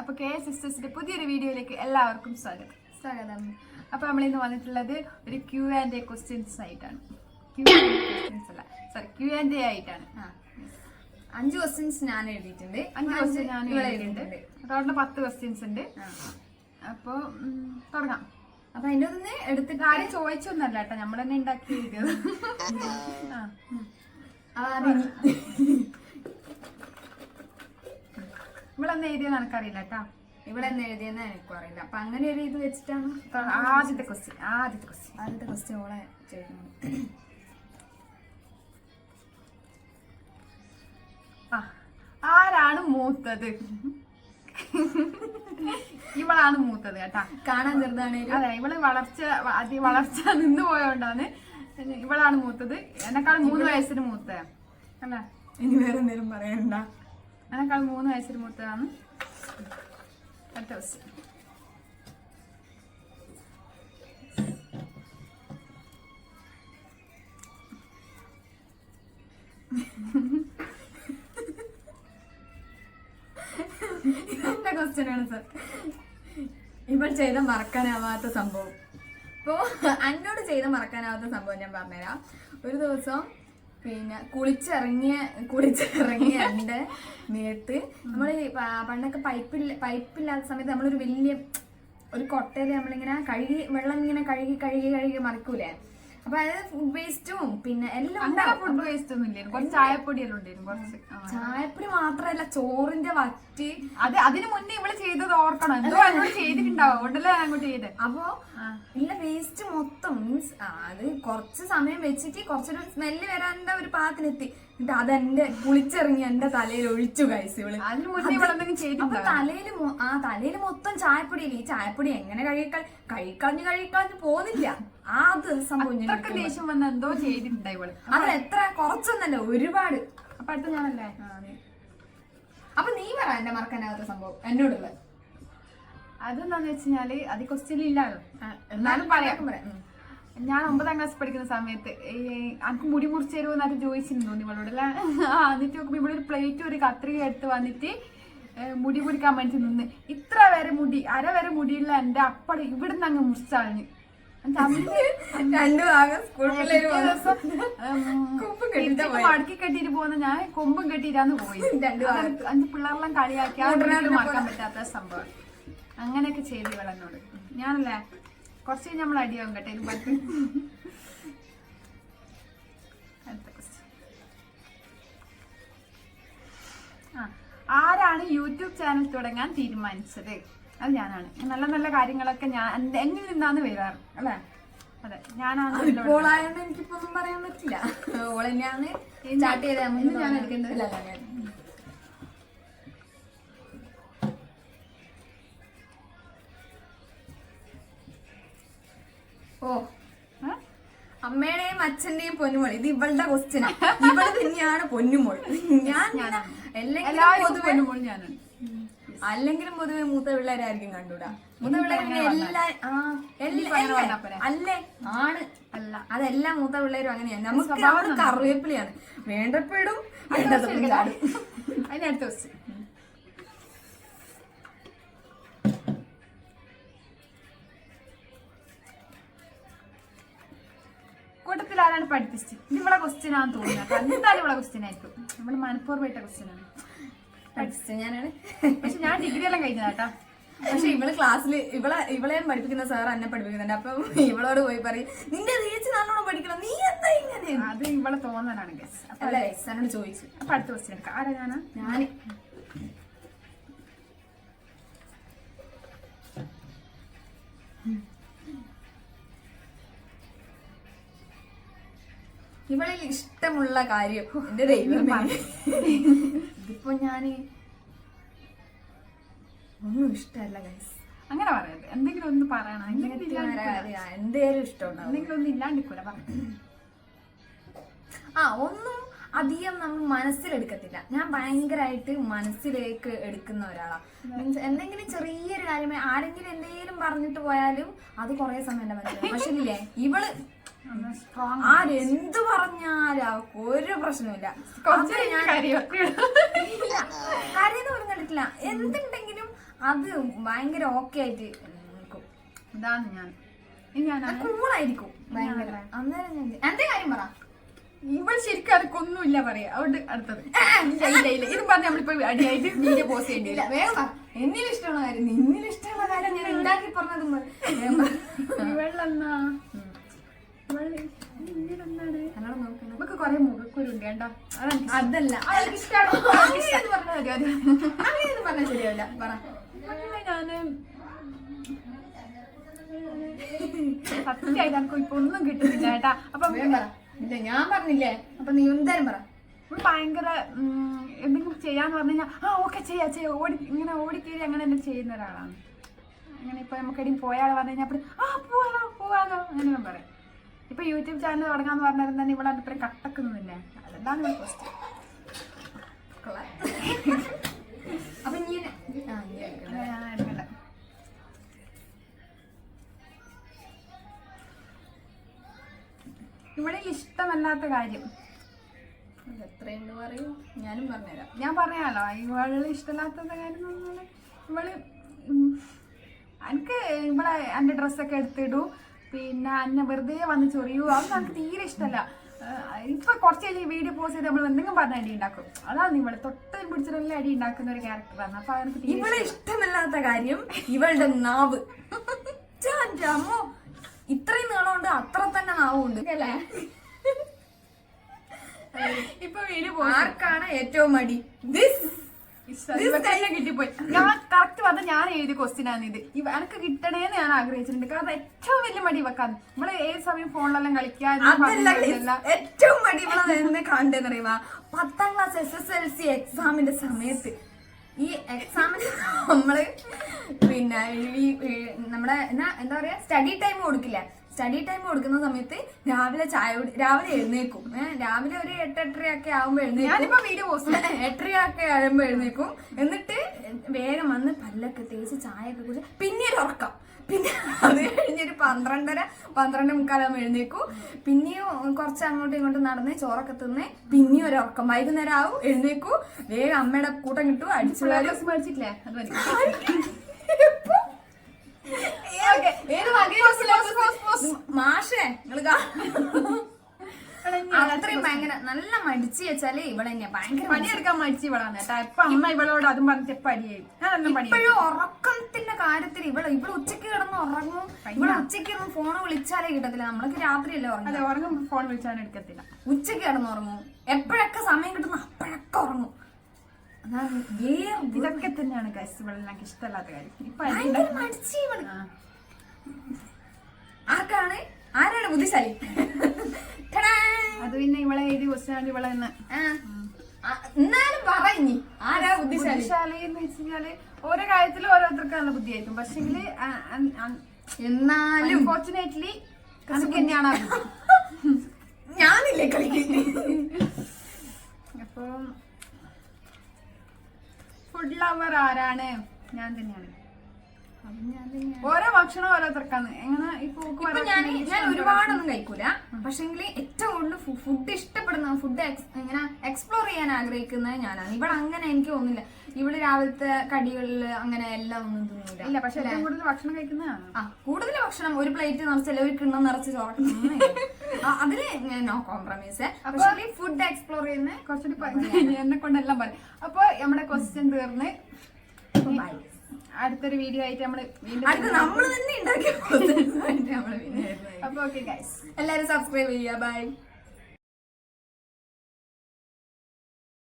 അപ്പൊ K S സിസ്റ്റേഴ്സിന്റെ പുതിയൊരു വീഡിയോയിലേക്ക് എല്ലാവർക്കും സ്വാഗതം. സ്വാഗതം. അപ്പോൾ നമ്മൾ ഇന്ന് വന്നിട്ടുള്ളത് ഒരു ക്യു ആൻഡ് എ ക്വസ്റ്റ്യൻസ് ആയിട്ടാണ്. ക്യൂ ക്വസ്റ്റ്യൻസ് അല്ല സോറി ക്യൂ ആൻഡ് എ ആയിട്ടാണ്. അഞ്ച് ക്വസ്റ്റ്യൻസ് ഞാൻ എഴുതിയിട്ടുണ്ട്. അഞ്ച് ക്വസ്റ്റ്യൻ ഞാൻ എഴുതിയിട്ടുണ്ട്. ടോട്ടൽ പത്ത് ക്വസ്റ്റ്യൻസ് ഉണ്ട്. അപ്പോൾ തുടങ്ങാം. അപ്പൊ അതിന്റെ ഒന്ന് എടുത്തിട്ട് ആരും ചോദിച്ചൊന്നല്ല കേട്ടോ നമ്മൾ തന്നെ ഉണ്ടാക്കി എഴുതിയത് ആ. ഇവളെന്ന് എഴുതിയെന്ന് എനിക്കറിയില്ല കേട്ടോ ഇവിടെ എന്ന് എഴുതിയെന്ന് എനിക്കും അറിയില്ല അപ്പൊ അങ്ങനെ ഒരു ഇത് വെച്ചിട്ടാണ് ആദ്യത്തെ ക്വസ്റ്റ്യൻ ആദ്യത്തെ ക്വസ്റ്റ്യൻ ആദ്യത്തെ ക്വസ്റ്റ്യൻ ഓളെ ചെയ്യുന്നത് ആ ആരാണ് മൂത്തത്? ഇവളാണ് മൂത്തത് കേട്ടാ. കാണാൻ ചെറുതാണ് അതെ ഇവൾ വളർച്ച അതി വളർച്ച നിന്ന് പോയോണ്ടാണ് ഇവളാണ് മൂത്തത്. എന്നെക്കാളും മൂന്ന് വയസ്സിന് മൂത്ത അല്ല? ഇനി വേറെ എന്തെങ്കിലും പറയണ്ട. എന്നെക്കാൾ മൂന്ന് വയസ്സിന് മൂത്തതാണ് അടുത്ത ക്വസ്റ്റ്യൻ എന്റെ ക്വസ്റ്റ്യൻ ആണ് സർ ഇവൾ ചെയ്ത മറക്കാനാവാത്ത സംഭവം. ഇപ്പോ എന്നോട് ചെയ്ത മറക്കാനാവാത്ത സംഭവം ഞാൻ പറഞ്ഞുതരാം. ഒരു ദിവസം പിന്നെ കുളിച്ചിറങ്ങിയ കുളിച്ചിറങ്ങിയ എന്റെ നേരത്ത് നമ്മൾ പണ്ടൊക്കെ പൈപ്പില്ല പൈപ്പില്ലാത്ത സമയത്ത് നമ്മളൊരു വലിയ ഒരു കൊട്ടയിൽ നമ്മളിങ്ങനെ കഴുകി വെള്ളം ഇങ്ങനെ കഴുകി കഴുകി കഴുകി മറിക്കൂലേ? അപ്പൊ അതായത് ഫുഡ് വേസ്റ്റും പിന്നെ എല്ലാം ഫുഡ് വേസ്റ്റ് ഒന്നും ഇല്ലായിരുന്നു കുറച്ച് ചായപ്പൊടിയെല്ലാം ഉണ്ടായിരുന്നു കുറച്ച്. ചായപ്പൊടി മാത്രല്ല ചോറിന്റെ വറ്റി. അത് അതിന് മുന്നേ ഇവൾ ചെയ്തത് ഓർക്കണം. എന്തോ അങ്ങോട്ട് ചെയ്തിട്ടുണ്ടാവും. അതുകൊണ്ടല്ലേ അങ്ങോട്ട് ചെയ്ത്. അപ്പോ ഇല്ല വേസ്റ്റ് മൊത്തം മീൻസ് അത് കുറച്ച് സമയം വെച്ചിട്ട് കുറച്ചൊരു സ്മെല്ല് വരാന്റെ ഒരു പാത്തിനെത്തി എന്നിട്ട് അതെന്റെ കുളിച്ചിറങ്ങി എന്റെ തലയിൽ ഒഴിച്ചു കഴിച്ചു ഇവൾ. അതിന് മുന്നേ ഇവളെന്തെങ്കിലും അപ്പൊ തലയിൽ ആ തലയിൽ മൊത്തം ചായപ്പൊടി ഈ ചായപ്പൊടി എങ്ങനെ കഴിക്ക കഴിക്കളഞ്ഞ് കഴിക്കളഞ്ഞ് പോകുന്നില്ല. ആ സംഭവം ദേഷ്യം വന്ന എന്തോ ചെയ്തിട്ടുണ്ടായി ഇവൾ. അത് എത്ര കുറച്ചൊന്നല്ല ഒരുപാട്. അപ്പൊ അടുത്ത ഞാനല്ലേ അപ്പൊ നീ പറ എന്റെ മറക്കാനാകാത്ത സംഭവം എന്നോടുള്ള. അതെന്താന്ന് വെച്ചാൽ അത് ക്വസ്റ്റ്യൻ ഇല്ലല്ലോ എന്നാലും പറയാം. ഞാൻ ഒമ്പതാം ക്ലാസ് പഠിക്കുന്ന സമയത്ത് എനിക്ക് മുടി മുറിച്ച് തരുമോ എന്നൊക്കെ ചോദിച്ചിരുന്നു ഇവളോട് അല്ല? എന്നിട്ട് നോക്കുമ്പോ ഇവിടെ ഒരു പ്ലേറ്റ് ഒരു കത്രിക എടുത്ത് വന്നിട്ട് മുടി മുറിക്കാൻ വേണ്ടി നിന്ന്. ഇത്ര വരെ മുടി അര വരെ മുടിയുള്ള എന്റെ അപ്പട് ഇവിടുന്ന് അങ്ങ് മുറിച്ചളഞ്ഞു. അന്ന് രണ്ടു ഭാഗം സ്കൂൾ പിള്ളേര് കൊമ്പും കെട്ടിട്ടാ മടക്കി കെട്ടിട്ട് പോകുന്ന ഞാൻ കൊമ്പും കെട്ടിട്ടാന്ന് പോയി. രണ്ടു അത് അഞ്ച് പിള്ളേരെല്ലാം കളിയാക്കി. മറക്കാൻ പറ്റാത്ത സംഭവം. അങ്ങനെയൊക്കെ ചെയ്തു ഇവളെന്നോട്. ഞാനല്ലേ കുറച്ച് കഴിഞ്ഞ് നമ്മൾ അടിയാവും കേട്ടെ ആരാണ് യൂട്യൂബ് ചാനൽ തുടങ്ങാൻ തീരുമാനിച്ചത്? അത് ഞാനാണ്. നല്ല നല്ല കാര്യങ്ങളൊക്കെ ഞാൻ എങ്ങനെ എന്നിൽ നിന്നാണ് വരാറ് അല്ലേ? അതെ ഞാനാണ് ഇപ്പോളായെന്ന് എനിക്കിപ്പോ ഒന്നും പറയാൻ പറ്റില്ല. ഓൾ തന്നെയാണ് സ്റ്റാർട്ട് ചെയ്തത്. ഇന്ന് ഞാൻ. എടുക്കേണ്ടത്? ഓ? അമ്മയുടെയും അച്ഛന്റെയും പൊന്നുമോൾ ഇത് ഇവളുടെ ക്വസ്റ്റ്യനാണ് ഇവൾ തന്നെയാണ് പൊന്നുമോൾ ഞാൻ എല്ലാവരും പൊന്നുമോൾ ഞാനാണ്. അല്ലെങ്കിലും പൊതുവെ മൂത്ത പിള്ളേരായിരിക്കും കണ്ടുടാ. മൂത്ത പിള്ളേർ എല്ലാ അല്ലേ? ആണ്. അല്ല അതെല്ലാം മൂത്ത പിള്ളേരും അങ്ങനെയാണ് നമുക്ക് നമ്മൾ കറിവേപ്പിലയാണ്. വേണ്ടപ്പെടും അതിന്റെ അടുത്ത കൂട്ടത്തിൽ ആരാണ് പഠിപ്പിച്ചത്? ഇവിടെ ക്വസ്റ്റ്യൻ ആണെന്ന് തോന്നുന്നത് എന്തായാലും ഇവിടെ ക്വസ്റ്റ്യൻ ആയിരിക്കും. നമ്മൾ മനഃപൂർവമായിട്ട് ക്വസ്റ്റ്യൻ ആണ്. പഠിച്ചത് ഞാനാണ്. പക്ഷെ ഞാൻ ഡിഗ്രി എല്ലാം കഴിഞ്ഞതാ കേട്ടോ. പക്ഷെ ഇവൾ ക്ലാസ്സിൽ ഇവളെ ഇവളെ പഠിപ്പിക്കുന്ന സാർ എന്നെ പഠിപ്പിക്കുന്നുണ്ട്. അപ്പൊ ഇവളോട് പോയി പറയും നിന്റെ ചേച്ചി നല്ലോണം പഠിക്കണം. നീ എന്താ ഇങ്ങനെ? അത് ഇവളെ തോന്നലാണ് ഗസ് അല്ല? സാറിനോട് ചോദിച്ചു. അപ്പൊ അടുത്ത ക്വസ്റ്റ്യൻ എടുക്കാം. ആരാ ഞാനാ? ഞാൻ. ഇവളിൽ ഇഷ്ടമുള്ള കാര്യം എന്റെ ദൈവമേ. ഇതിപ്പോ ഞാൻ ഒന്നും ഇഷ്ടമല്ല ഗൈസ് അങ്ങനെ പറയരുത്. എന്തെങ്കിലും ഒന്ന് പറയണം. എന്തേലും ഇഷ്ടമുണ്ടോ എന്തെങ്കിലും ഒന്നും ഇല്ലാണ്ടിക്കൂല പറഞ്ഞു ആ ഒന്നും അധികം നമ്മൾ മനസ്സിലെടുക്കത്തില്ല. ഞാൻ ഭയങ്കരമായിട്ട് മനസ്സിലേക്ക് എടുക്കുന്ന ഒരാളാണ് മീൻസ് എന്തെങ്കിലും ചെറിയൊരു കാര്യമായി ആരെങ്കിലും എന്തെങ്കിലും പറഞ്ഞിട്ട് പോയാലും അത് കുറെ സമയം എന്റെ മനസ്സിലാവും. പക്ഷെ ഇല്ലേ ഇവൾ ആരെന്ത് പറഞ്ഞാലും ഒരു പ്രശ്നമില്ല കരയെന്ന് കാര്യമെന്ന് കണ്ടിട്ടില്ല എന്തുണ്ടെങ്കിലും അത് ഭയങ്കര ഓക്കെ ആയിട്ട് നിൽക്കും. ഇതാണ് ഞാൻ. കൂളായിരിക്കും ഭയങ്കര. അന്നേരം ഞാൻ എന്റെ കാര്യം പറ. ഇവൾ ശരിക്കും അതൊക്കൊന്നുമില്ല പറയാ. അതുകൊണ്ട് അടുത്തത്. ഇല്ല ഇല്ല ഇല്ല ഇത് പറഞ്ഞ നമ്മളിപ്പോ അടിയായിട്ട് വീഡിയോ പോസ്റ്റ് ചെയ്യേണ്ടി ഇല്ല വേഗം എന്നിലിഷ്ടമുള്ള എന്നിൽ ഇഷ്ടമുള്ള കാര്യം നിന്നിൽ ഇഷ്ടമുള്ള കാര്യം ഞാൻ ഉണ്ടാക്കി പറഞ്ഞതും മതി. വേഗം പറ. ഇവളെന്നാ ഇവൾ ഇവളെന്താണ്? എന്നോട് നോക്കണം നമുക്ക് കൊറേ മുഖക്കുരുണ്ട് കേട്ടോ. അതല്ല. അങ്ങനെയൊന്നും പറഞ്ഞാൽ ശരിയാവില്ല. പറ. ഞാൻ സത്യമായിട്ട് എനിക്ക് ഇപ്പൊ ഒന്നും കിട്ടുന്നില്ല കേട്ടാ. അപ്പൊ ഇല്ല ഞാൻ പറഞ്ഞില്ലേ? അപ്പൊ നീ എന്തായാലും പറ. ഭയങ്കര എന്തെങ്കിലും ചെയ്യാന്ന് പറഞ്ഞു കഴിഞ്ഞാൽ ആ ഓക്കെ ചെയ്യാ ചെയ്യാ. ഓടി ഇങ്ങനെ ഓടിക്കേറി അങ്ങനെ തന്നെ ചെയ്യുന്ന ഒരാളാണ്. അങ്ങനെ ഇപ്പൊ നമുക്ക് എവിടെയും പോയാൾ പറഞ്ഞു കഴിഞ്ഞാൽ ആ പോവാലോ പോവാലോ അങ്ങനെ ഞാൻ പറയാം. ഇപ്പൊ യൂട്യൂബ് ചാനൽ തുടങ്ങാന്ന് പറഞ്ഞാൽ തന്നെ ഇവിടെ അത്രയും കട്ടക്കുന്നില്ല അതെന്താണ് ഇവിടെ ഫസ്റ്റ്. അപ്പൊ. ഇവിടെ ഇഷ്ടമല്ലാത്ത കാര്യം. എത്രയെന്ന് എത്രയുണ്ട് പറയൂ. ഞാനും പറഞ്ഞുതരാം. ഞാൻ പറയാലോ ഇവൾ ഇഷ്ടമല്ലാത്ത കാര്യം പറഞ്ഞാൽ ഇവൾ എനിക്ക് ഇവിടെ എന്റെ ഡ്രസ്സൊക്കെ എടുത്തിടൂ. പിന്നെ അന്ന വെറുതെ വന്ന് ചൊറിയൂ അത് നമുക്ക് തീരെ ഇഷ്ടമല്ല. ഇപ്പൊ കുറച്ച് കഴിഞ്ഞ് വീഡിയോ പോസ്റ്റ് ചെയ്ത് നമ്മൾ എന്തെങ്കിലും പറഞ്ഞ അടി ഉണ്ടാക്കും. അതാണ് ഇവൾ തൊട്ട് പിടിച്ചിട്ടുള്ള അടി ഉണ്ടാക്കുന്ന ഒരു ക്യാരക്ടറാണ് അപ്പൊ എനിക്ക് ഇവളെ ഇഷ്ടമല്ലാത്ത കാര്യം ഇവളുടെ നാവ്. അമ്മോ. ഇത്രയും നീളമുണ്ട് അത്ര തന്നെ നാവുണ്ട്. അല്ലേ? ഇപ്പൊ വീഡിയോ ആർക്കാണ് ഏറ്റവും മടി? ദിസ് കിട്ടിപ്പോയി. ഞാൻ കറക്റ്റ് പറഞ്ഞ ഞാൻ എഴുതിയ ക്വസ്റ്റ്യൻ ആണ് ഇത്. എനിക്ക് കിട്ടണേന്ന് ഞാൻ ആഗ്രഹിച്ചിട്ടുണ്ട്. കാരണം ഏറ്റവും വലിയ മടി വെക്കാൻ നമ്മൾ ഏത് സമയം ഫോണിലെല്ലാം കളിക്കാൻ ഏറ്റവും മടി ഇവളെ എന്നെ കണ്ടെന്നറിയുക പത്താം class S S L C എക്സാമിന്റെ സമയത്ത്. ഈ എക്സാമിന് നമ്മൾ പിന്നെ നമ്മുടെ എന്നാ എന്താ പറയാ? സ്റ്റഡി ടൈം കൊടുക്കില്ല. സ്റ്റഡി ടൈം കൊടുക്കുന്ന സമയത്ത് രാവിലെ ചായ രാവിലെ എഴുന്നേക്കും രാവിലെ ഒരു എട്ട് എട്ടരയൊക്കെ ആകുമ്പോൾ എഴുന്നേക്കും ഞാനിപ്പോ വീഡിയോ പോസ്റ്റ് എട്ടരയൊക്കെ ആകുമ്പോൾ എഴുന്നേക്കും എന്നിട്ട് വേഗം വന്ന് പല്ലൊക്കെ തേച്ച് ചായയൊക്കെ കുടിച്ച് പിന്നെ ഒരു ഉറക്കം. പിന്നെ അത് കഴിഞ്ഞൊരു പന്ത്രണ്ടര പന്ത്രണ്ട് മുക്കാലാകുമ്പോൾ എഴുന്നേക്കും പിന്നെയും കുറച്ച് അങ്ങോട്ടും ഇങ്ങോട്ടും നടന്ന് ചോറൊക്കെ തിന്ന് പിന്നെയും ഒരു ഉറക്കം. വൈകുന്നേരം ആവും എഴുന്നേക്കും വേഗം അമ്മയുടെ കൂട്ടം കിട്ടും അടിച്ചു മേടിച്ചിട്ടില്ലേ? അത് മാഷേ അത്രയും ഭയങ്കര നല്ല മടിച്ചു വെച്ചാൽ ഇവിടെ തന്നെയാ ഭയങ്കര പണിയെടുക്കാൻ മടിച്ചു ഇവളാണ് കേട്ടാ. ഇപ്പൊ അമ്മ ഇവളോട് അതും പറഞ്ഞിട്ട് പണിയായി. ഇപ്പോഴും ഉറക്കത്തിന്റെ കാര്യത്തിൽ ഇവൾ ഇവൾ ഉച്ചയ്ക്ക് കിടന്ന് ഉറങ്ങും. ഇവിടെ ഉച്ചയ്ക്ക് കിടന്ന് ഫോൺ വിളിച്ചാലേ കിട്ടത്തില്ല. നമ്മളൊക്കെ രാത്രിയല്ലേ ഉറങ്ങും ഉറങ്ങും ഫോൺ വിളിച്ചാലും എടുക്കത്തില്ല. ഉച്ചയ്ക്ക് കിടന്ന് ഉറങ്ങും. എപ്പോഴൊക്കെ സമയം കിട്ടുന്നു അപ്പോഴൊക്കെ ഉറങ്ങും. ഇതൊക്കെ തന്നെയാണ് ഗൈസ് ഇവളെല്ലാം ഇഷ്ടമല്ലാത്ത കാര്യം. ഇപ്പൊ മടിച്ചി ഇവൾ. ആർക്കാണ് ആരാണ് ബുദ്ധിശാലി. അത് പിന്നെ ഇവളെ എഴുതി ക്വസ്റ്റ്യൻ ഇവളെ തന്നെ എന്നാലും പറഞ്ഞി ആരാ ബുദ്ധിശാലി? എന്ന് വെച്ചാൽ ഓരോ കാര്യത്തിലും ഓരോരുത്തർക്ക് നല്ല ബുദ്ധിയായിരിക്കും പക്ഷെങ്കിൽ എന്നാലും ഫോർച്ചുനേറ്റ്ലി കണക്ക് തന്നെയാണ്. ഞാനില്ലേ കളിക്കുന്നത് അപ്പം ഫുഡ് ലവർ ആരാണ്? ഞാൻ തന്നെയാണ്. ഓരോ ഭക്ഷണം ഓരോരുത്തർക്കാണ് എങ്ങനെ ഇപ്പൊ ഞാൻ ഞാൻ. ഒരുപാടൊന്നും കഴിക്കൂല. പക്ഷെങ്കിൽ ഏറ്റവും കൂടുതൽ ഫുഡ് ഇഷ്ടപ്പെടുന്ന ഫുഡ് ഇങ്ങനെ എക്സ്പ്ലോർ ചെയ്യാൻ ആഗ്രഹിക്കുന്നത് ഞാനാണ്. ഇവിടെ അങ്ങനെ എനിക്ക് തോന്നുന്നില്ല. ഇവിടെ രാവിലത്തെ കടികളിൽ അങ്ങനെ എല്ലാം ഒന്നും തിന്നില്ല ഇല്ല പക്ഷെ ഏറ്റവും കൂടുതൽ ഭക്ഷണം കഴിക്കുന്നതാണ്. ആ കൂടുതൽ ഭക്ഷണം ഒരു പ്ലേറ്റ് നിറച്ചല്ല ഒരു കിണ്ണം നിറച്ച് ചോറൊക്കെ അതിൽ നോ കോംപ്രമൈസ് പക്ഷേ ഫുഡ് എക്സ്പ്ലോർ ചെയ്യുന്ന കുറച്ചുകൂടി എന്നെ കൊണ്ടെല്ലാം പറയും. അപ്പൊ നമ്മുടെ ക്വസ്റ്റ്യൻ തീർന്ന്. Bye. അടുത്തൊരു വീഡിയോ ആയിട്ട് അടുത്ത് നമ്മൾ തന്നെ ഉണ്ടാക്കിയ അപ്പൊ ഓക്കെ എല്ലാരും സബ്സ്ക്രൈബ് ചെയ്യാ ബൈ